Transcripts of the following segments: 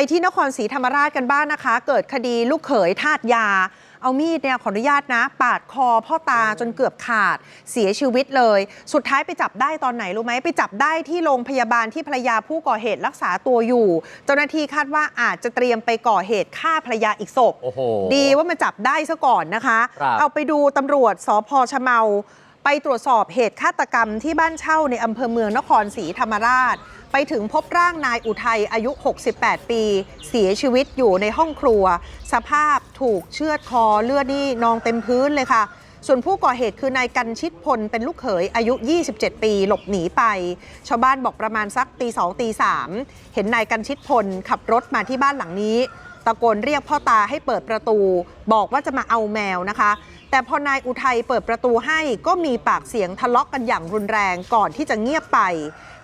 ไปที่นครศรีธรรมราชกันบ้างนะคะ เกิดคดีลูกเขยทาสยา เอามีดเนี่ยขออนุญาตนะ ปาดคอพ่อตาจนเกือบขาดเสียชีวิตเลย สุดท้ายไปจับได้ตอนไหนรู้ไหมไปจับได้ที่โรงพยาบาลที่ภรรยาผู้ก่อเหตุรักษาตัวอยู่ เจ้าหน้าที่คาดว่าอาจจะเตรียมไปก่อเหตุฆ่าภรรยาอีกศพโอ้โหดีว่ามาจับได้ซะก่อนนะคะ ครับ เอาไปดูตำรวจสพชะเมา ไปตรวจสอบเหตุฆาตกรรมที่บ้านเช่าในอำเภอเมืองนครศรีธรรมราช ไปถึงพบร่างนายอุทัยอายุ 68 ปี เสียชีวิตอยู่ในห้องครัว สภาพถูกเชือดคอเลือดนี่นองเต็มพื้นเลยค่ะส่วนผู้ก่อเหตุคือนายกันชิตพล เป็นลูกเขยอายุ 27 ปีหลบหนีไป ชาวบ้านบอกประมาณสักตีสองตีสามเห็นนายกันชิตพลขับรถมาที่บ้านหลังนี้ ตะโกนเรียกพ่อตาให้เปิดประตู บอกว่าจะมาเอาแมวนะคะ แต่พอนายอุทัยเปิดประตูให้ก็มีปากเสียงทะเลาะกันอย่างรุนแรงก่อนที่จะเงียบไป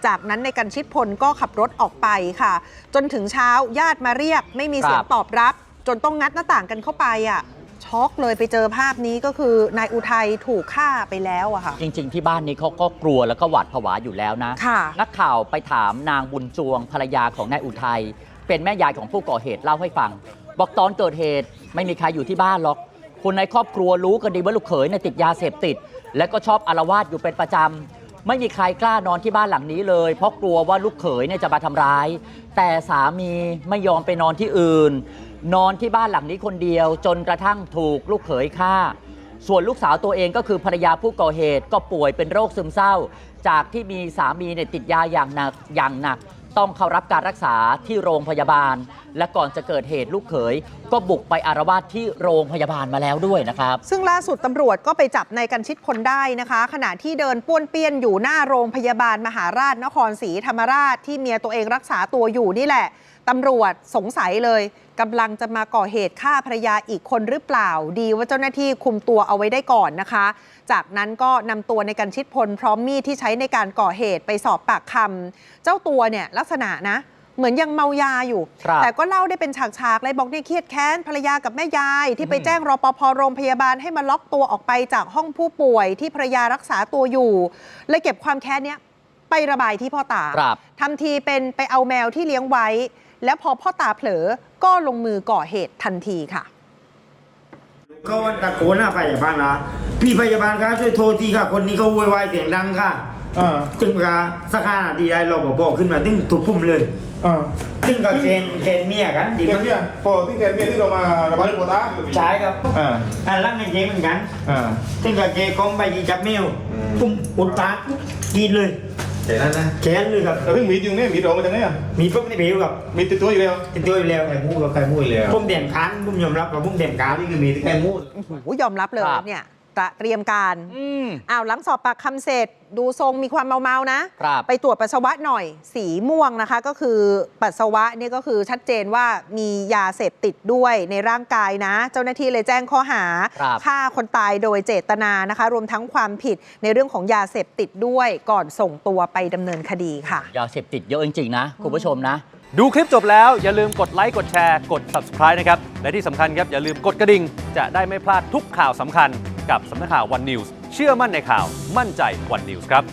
จากนั้นในกันชิตพลก็ขับรถออกไปค่ะ จนถึงเช้าญาติมาเรียก ไม่มีเสียงครับตอบรับ จนต้องงัดหน้าต่างกันเข้าไปอะช็อกเลยไปเจอภาพนี้ก็คือนายอุทัยถูกฆ่าไปแล้วอะค่ะ จริง ๆ ที่บ้านนี้เขาก็กลัวแล้วก็หวาดผวาอยู่แล้วนะค่ะนักข่าวไปถามนางบุญจวงภรรยาของนายอุทัย เป็นแม่ยายของผู้ก่อเหตุเล่าให้ฟัง บอกตอนเกิดเหตุไม่มีใครอยู่ที่บ้านหรอก คนในครอบครัวรู้กันดีว่าลูกเขยเนี่ยติดยาเสพติด และก็ชอบอารวาสอยู่เป็นประจำไม่มีใครกล้านอนที่บ้านหลังนี้เลย เพราะกลัวว่าลูกเขยเนี่ยจะมาทำร้าย แต่สามีไม่ยอมไปนอนที่อื่น นอนที่บ้านหลังนี้คนเดียว จนกระทั่งถูกลูกเขยฆ่าส่วนลูกสาวตัวเองก็คือภรรยาผู้ก่อเหตุก็ป่วยเป็นโรคซึมเศร้า จากที่มีสามีเนี่ยติดยาอย่างหนักอย่างหนัก ต้องเข้ารับการรักษาที่โรงพยาบาล และก่อนจะเกิดเหตุลูกเขย ก็บุกไปอารวาสที่โรงพยาบาลมาแล้วด้วยนะครับ ซึ่งล่าสุดตำรวจก็ไปจับนายกันชิตคนได้นะคะ ขณะที่เดินป้วนเปี้ยนอยู่หน้าโรงพยาบาลมหาราชนครศรีธรรมราชที่เมียตัวเองรักษาตัวอยู่นี่แหละตำรวจสงสัยเลยกำลังจะมาก่อเหตุฆ่าภรรยาอีกคนหรือเปล่า ดีว่าเจ้าหน้าที่คุมตัวเอาไว้ได้ก่อนนะคะ จากนั้นก็นำตัวในกันชิตพลพร้อมมีดที่ใช้ในการก่อเหตุไปสอบปากคำเจ้าตัวเนี่ยลักษณะนะ เหมือนยังเมายาอยู่ ครับแต่ก็เล่าได้เป็นฉากๆเลยบอกเนี่ยเครียดแค้นภรรยากับแม่ยาย ที่ไปแจ้งรปภโรงพยาบาลให้มาล็อกตัวออกไปจากห้องผู้ป่วยที่ภรรยารักษาตัวอยู่เลยเก็บความแค้นเนี้ยไประบายที่พ่อตา ครับ ทำทีเป็นไปเอาแมวที่เลี้ยงไว้ แล้วพอพ่อตาเผลอก็ลงมือก่อเหตุทันทีค่ะ เขาตะโกนหน้าพยาบาลนะพี่พยาบาลครับช่วยโทรทีค่ะ คนนี้เขาโวยวายเสียงดังค่ะ อ่าจึงกะสักห้านาทีได้รปภขึ้นมาตึงถูกพุ่มเลยอ่าตึงกับเกณฑ์เกณฑ์เมียกันดีแกมันเนี่ยพอที่แกเนี่ยที่เรามาระบายโปรตาใช้ครับอ่าอันลังในเกณฑ์เหมือนกันอ่าตึงกับเกณฑ์กองไปยีจับแมวอืมปุ้มอุดปากกรีดเลยเห็นแล้วนะแขนเลยครับแต่เพิ่งมีดอยู่เนี่ยมีดออกมาจากไหนอะมีปุ๊บในผิวกับมีติดตัวอยู่แล้วติดตัวอยู่แล้วใครพูดกับใครพูดเลยอะพุ่มเด่นคันพุ่มยอมรับกับพุ่มเด่นกาวนี่คือมีที่ใครพูด โอ้โหยอมรับเลยครับ เนี่ยตระ เตรียมการอืมอ้าวหลังสอบปากคำเสร็จ ดูทรงมีความเมาๆนะครับไปตรวจปัสสาวะหน่อย สีม่วงนะคะ ก็คือปัสสาวะเนี่ยก็คือชัดเจนว่ามียาเสพติดด้วยในร่างกายนะ เจ้าหน้าที่เลยแจ้งข้อหาครับฆ่าคนตายโดยเจตนานะคะ รวมทั้งความผิดในเรื่องของยาเสพติดด้วยก่อนส่งตัวไปดำเนินคดีค่ะ ยาเสพติดเยอะจริงๆนะคุณผู้ชมนะ ดูคลิปจบแล้วอย่าลืมกดไลค์กดแชร์กด subscribe นะครับและที่สำคัญครับอย่าลืมกดกระดิ่งจะได้ไม่พลาดทุกข่าวสำคัญ กับสำนักข่าววันนิวส์เชื่อมั่นในข่าวมั่นใจวันนิวส์ครับ